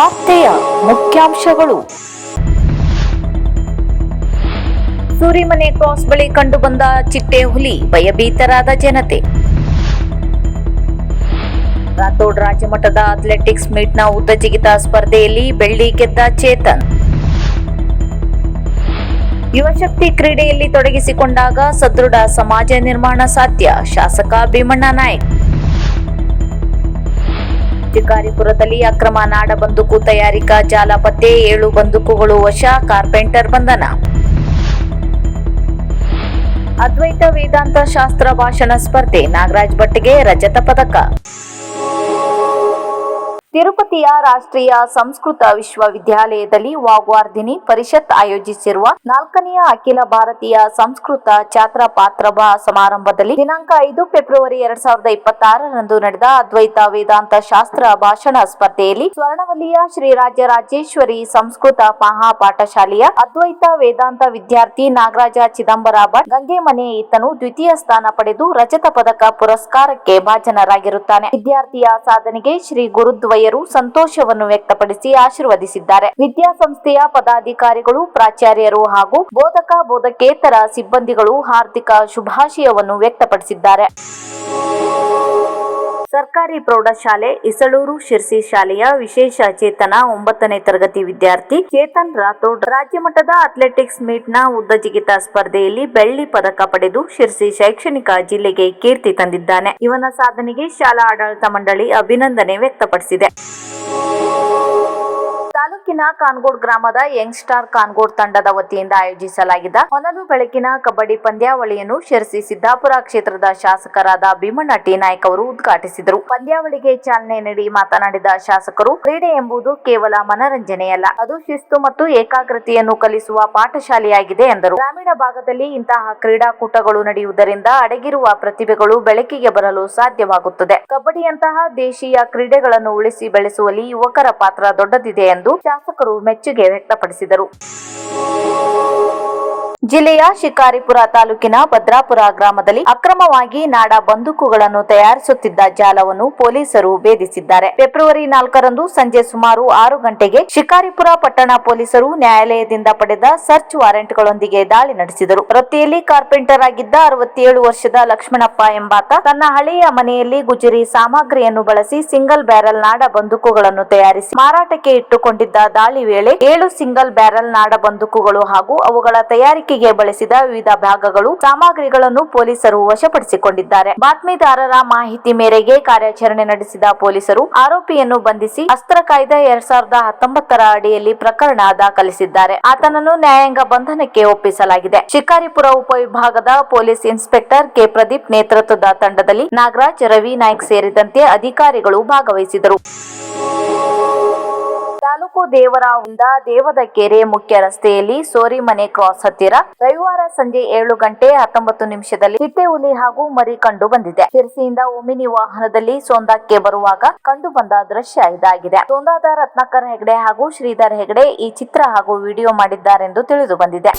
ವಾರ್ತೆಯ ಮುಖ್ಯಾಂಶಗಳು. ಸೂರಿಮನೆ ಕ್ರಾಸ್ ಬಳಿ ಕಂಡುಬಂದ ಚಿಟ್ಟೆ ಹುಲಿ ಭಯಭೀತರಾದ ಜನತೆ. ರಾಥೋಡ್ ರಾಜ್ಯಮಟ್ಟದ ಅಥ್ಲೆಟಿಕ್ಸ್ ಮೀಟ್ನ ಉದ್ದ ಜಿಗಿತ ಸ್ಪರ್ಧೆಯಲ್ಲಿ ಬೆಳ್ಳಿ ಗೆದ್ದ ಚೇತನ್. ಯುವಶಕ್ತಿ ಕ್ರೀಡೆಯಲ್ಲಿ ತೊಡಗಿಸಿಕೊಂಡಾಗ ಸದೃಢ ಸಮಾಜ ನಿರ್ಮಾಣ ಸಾಧ್ಯ, ಶಾಸಕ ಭೀಮಣ್ಣ ನಾಯ್ಕ್. ಶಿಕಾರಿಪುರದಲ್ಲಿ ಅಕ್ರಮ ನಾಡ ಬಂದೂಕು ತಯಾರಿಕಾ ಜಾಲ ಪತ್ತೆ, ಏಳು ಬಂದೂಕುಗಳು ವಶ, ಕಾರ್ಪೆಂಟರ್ ಬಂಧನ. ಅದ್ವೈತ ವೇದಾಂತ ಶಾಸ್ತ್ರ ಭಾಷಣ ಸ್ಪರ್ಧೆ, ನಾಗರಾಜ್ ಭಟ್ಗೆ ರಜತ ಪದಕ. ತಿರುಪತಿಯ ರಾಷ್ಟ್ರೀಯ ಸಂಸ್ಕೃತ ವಿಶ್ವವಿದ್ಯಾಲಯದಲ್ಲಿ ವಾಗ್ವಾರ್ಧಿನಿ ಪರಿಷತ್ ಆಯೋಜಿಸಿರುವ ನಾಲ್ಕನೆಯ ಅಖಿಲ ಭಾರತೀಯ ಸಂಸ್ಕೃತ ಛಾತ್ರ ಸಮಾರಂಭದಲ್ಲಿ ದಿನಾಂಕ ಐದು ಫೆಬ್ರವರಿ ಎರಡ್ ಸಾವಿರದ ಇಪ್ಪತ್ತಾರರಂದು ನಡೆದ ಅದ್ವೈತ ವೇದಾಂತ ಶಾಸ್ತ್ರ ಭಾಷಣ ಸ್ಪರ್ಧೆಯಲ್ಲಿ ಸ್ವರ್ಣವಲ್ಲಿಯ ಶ್ರೀ ರಾಜರಾಜೇಶ್ವರಿ ಸಂಸ್ಕೃತ ಮಹಾಪಾಠಶಾಲೆಯ ಅದ್ವೈತ ವೇದಾಂತ ವಿದ್ಯಾರ್ಥಿ ನಾಗರಾಜ ಚಿದಂಬರ ಭಟ್ ಗಂಗೆಮನೆ ಈತನು ದ್ವಿತೀಯ ಸ್ಥಾನ ಪಡೆದು ರಜತ ಪದಕ ಪುರಸ್ಕಾರಕ್ಕೆ ಭಾಜನರಾಗಿರುತ್ತಾನೆ. ವಿದ್ಯಾರ್ಥಿಯ ಸಾಧನೆಗೆ ಶ್ರೀ ಗುರುದ್ವಯರು ಸಂತೋಷವನ್ನು ವ್ಯಕ್ತಪಡಿಸಿ ಆಶೀರ್ವದಿಸಿದ್ದಾರೆ. ವಿದ್ಯಾಸಂಸ್ಥೆಯ ಪದಾಧಿಕಾರಿಗಳು ಪ್ರಾಚಾರ್ಯರು ಹಾಗೂ ಬೋಧಕ ಬೋಧಕೇತರ ಸಿಬ್ಬಂದಿಗಳು ಹಾರ್ದಿಕ ಶುಭಾಶಯವನ್ನು ವ್ಯಕ್ತಪಡಿಸಿದ್ದಾರೆ. ಸರ್ಕಾರಿ ಪ್ರೌಢಶಾಲೆ, ಇಸಳೂರು ಶಿರ್ಸಿ ಶಾಲೆಯ ವಿಶೇಷ ಚೇತನ ಒಂಬತ್ತನೇ ತರಗತಿ ವಿದ್ಯಾರ್ಥಿ ಚೇತನ್ ರಾಥೋಡ್ ರಾಜ್ಯ ಮಟ್ಟದ ಅಥ್ಲೆಟಿಕ್ಸ್ ಮೀಟ್ನ ಉದ್ದ ಜಿಗಿತ ಸ್ಪರ್ಧೆಯಲ್ಲಿ ಬೆಳ್ಳಿ ಪದಕ ಪಡೆದು ಶಿರ್ಸಿ ಶೈಕ್ಷಣಿಕ ಜಿಲ್ಲೆಗೆ ಕೀರ್ತಿ ತಂದಿದ್ದಾನೆ. ಇವನ ಸಾಧನೆಗೆ ಶಾಲಾ ಆಡಳಿತ ಮಂಡಳಿ ಅಭಿನಂದನೆ ವ್ಯಕ್ತಪಡಿಸಿದೆ. ತಾಲೂಕಿನ ಕಾನ್ಗೋಡ್ ಗ್ರಾಮದ ಯಂಗ್ ಸ್ಟಾರ್ ಕಾನ್ಗೋಡ್ ತಂಡದ ವತಿಯಿಂದ ಆಯೋಜಿಸಲಾಗಿದ್ದ ಹೊನಲು ಬೆಳಕಿನ ಕಬಡ್ಡಿ ಪಂದ್ಯಾವಳಿಯನ್ನು ಶಿರಸಿ ಸಿದ್ದಾಪುರ ಕ್ಷೇತ್ರದ ಶಾಸಕರಾದ ಭೀಮಣ್ಣ ಟಿ ನಾಯ್ಕ ಅವರು ಉದ್ಘಾಟಿಸಿದರು. ಪಂದ್ಯಾವಳಿಗೆ ಚಾಲನೆ ನೀಡಿ ಮಾತನಾಡಿದ ಶಾಸಕರು, ಕ್ರೀಡೆ ಎಂಬುದು ಕೇವಲ ಮನರಂಜನೆಯಲ್ಲ, ಅದು ಶಿಸ್ತು ಮತ್ತು ಏಕಾಗ್ರತೆಯನ್ನು ಕಲಿಸುವ ಪಾಠಶಾಲೆಯಾಗಿದೆ ಎಂದರು. ಗ್ರಾಮೀಣ ಭಾಗದಲ್ಲಿ ಇಂತಹ ಕ್ರೀಡಾಕೂಟಗಳು ನಡೆಯುವುದರಿಂದ ಅಡಗಿರುವ ಪ್ರತಿಭೆಗಳು ಬೆಳಕಿಗೆ ಬರಲು ಸಾಧ್ಯವಾಗುತ್ತದೆ. ಕಬಡ್ಡಿಯಂತಹ ದೇಶೀಯ ಕ್ರೀಡೆಗಳನ್ನು ಉಳಿಸಿ ಬೆಳೆಸುವಲ್ಲಿ ಯುವಕರ ಪಾತ್ರ ದೊಡ್ಡದಿದೆ ಎಂದು ಶಾಸಕರು ಮೆಚ್ಚುಗೆ ವ್ಯಕ್ತಪಡಿಸಿದರು. ಜಿಲ್ಲೆಯ ಶಿಕಾರಿಪುರ ತಾಲೂಕಿನ ಭದ್ರಾಪುರ ಗ್ರಾಮದಲ್ಲಿ ಅಕ್ರಮವಾಗಿ ನಾಡ ಬಂದೂಕುಗಳನ್ನು ತಯಾರಿಸುತ್ತಿದ್ದ ಜಾಲವನ್ನು ಪೊಲೀಸರು ಭೇದಿಸಿದ್ದಾರೆ. ಫೆಬ್ರವರಿ ನಾಲ್ಕರಂದು ಸಂಜೆ ಸುಮಾರು ಆರು ಗಂಟೆಗೆ ಶಿಕಾರಿಪುರ ಪಟ್ಟಣ ಪೊಲೀಸರು ನ್ಯಾಯಾಲಯದಿಂದ ಪಡೆದ ಸರ್ಚ್ ವಾರೆಂಟ್ಗಳೊಂದಿಗೆ ದಾಳಿ ನಡೆಸಿದರು. ವೃತ್ತಿಯಲ್ಲಿ ಕಾರ್ಪೆಂಟರ್ ಆಗಿದ್ದ ಅರವತ್ತೇಳು ವರ್ಷದ ಲಕ್ಷ್ಮಣಪ್ಪ ಎಂಬಾತ ತನ್ನ ಹಳೆಯ ಮನೆಯಲ್ಲಿ ಗುಜರಿ ಸಾಮಗ್ರಿಯನ್ನು ಬಳಸಿ ಸಿಂಗಲ್ ಬ್ಯಾರಲ್ ನಾಡ ಬಂದೂಕುಗಳನ್ನು ತಯಾರಿಸಿ ಮಾರಾಟಕ್ಕೆ ಇಟ್ಟುಕೊಂಡಿದ್ದ ದಾಳಿ ವೇಳೆ ಏಳು ಸಿಂಗಲ್ ಬ್ಯಾರಲ್ ನಾಡ ಬಂದೂಕುಗಳು ಹಾಗೂ ಅವುಗಳ ತಯಾರಿಕೆಗೆ ಬಳಸಿದ ವಿವಿಧ ಭಾಗಗಳು ಸಾಮಗ್ರಿಗಳನ್ನು ಪೊಲೀಸರು ವಶಪಡಿಸಿಕೊಂಡಿದ್ದಾರೆ. ಬಾತ್ಮೀದಾರರ ಮಾಹಿತಿ ಮೇರೆಗೆ ಕಾರ್ಯಾಚರಣೆ ನಡೆಸಿದ ಪೊಲೀಸರು ಆರೋಪಿಯನ್ನು ಬಂಧಿಸಿ ಅಸ್ತ್ರ ಕಾಯ್ದೆ ಎರಡ್ ಸಾವಿರದ ಹತ್ತೊಂಬತ್ತರ ಅಡಿಯಲ್ಲಿ ಪ್ರಕರಣ ದಾಖಲಿಸಿದ್ದಾರೆ. ಆತನನ್ನು ನ್ಯಾಯಾಂಗ ಬಂಧನಕ್ಕೆ ಒಪ್ಪಿಸಲಾಗಿದೆ. ಶಿಕಾರಿಪುರ ಉಪವಿಭಾಗದ ಪೊಲೀಸ್ ಇನ್ಸ್ಪೆಕ್ಟರ್ ಕೆ ಪ್ರದೀಪ್ ನೇತೃತ್ವದ ತಂಡದಲ್ಲಿ ನಾಗರಾಜ್, ರವಿ ನಾಯ್ಕ್ ಸೇರಿದಂತೆ ಅಧಿಕಾರಿಗಳು ಭಾಗವಹಿಸಿದರು. ತಾಲೂಕು ದೇವರಾವಿಂದ ದೇವದಕೆರೆ ಮುಖ್ಯ ರಸ್ತೆಯಲ್ಲಿ ಸೋರಿಮನೆ ಕ್ರಾಸ್ ಹತ್ತಿರ ರವಿವಾರ ಸಂಜೆ ಏಳು ಗಂಟೆ ಹತ್ತೊಂಬತ್ತು ನಿಮಿಷದಲ್ಲಿ ಚಿಟ್ಟೆ ಹುಲಿ ಹಾಗೂ ಮರಿ ಕಂಡು ಬಂದಿದೆ. ಶಿರಸಿಯಿಂದ ಒಮಿನಿ ವಾಹನದಲ್ಲಿ ಸೋಂದಾಕ್ಕೆ ಬರುವಾಗ ಕಂಡು ಬಂದ ದೃಶ್ಯ ಇದಾಗಿದೆ. ಸೋಂದಾದ ರತ್ನಾಕರ್ ಹೆಗಡೆ ಹಾಗೂ ಶ್ರೀಧರ್ ಹೆಗಡೆ ಈ ಚಿತ್ರ ಹಾಗೂ ವಿಡಿಯೋ ಮಾಡಿದ್ದಾರೆಂದು ತಿಳಿದು ಬಂದಿದೆ.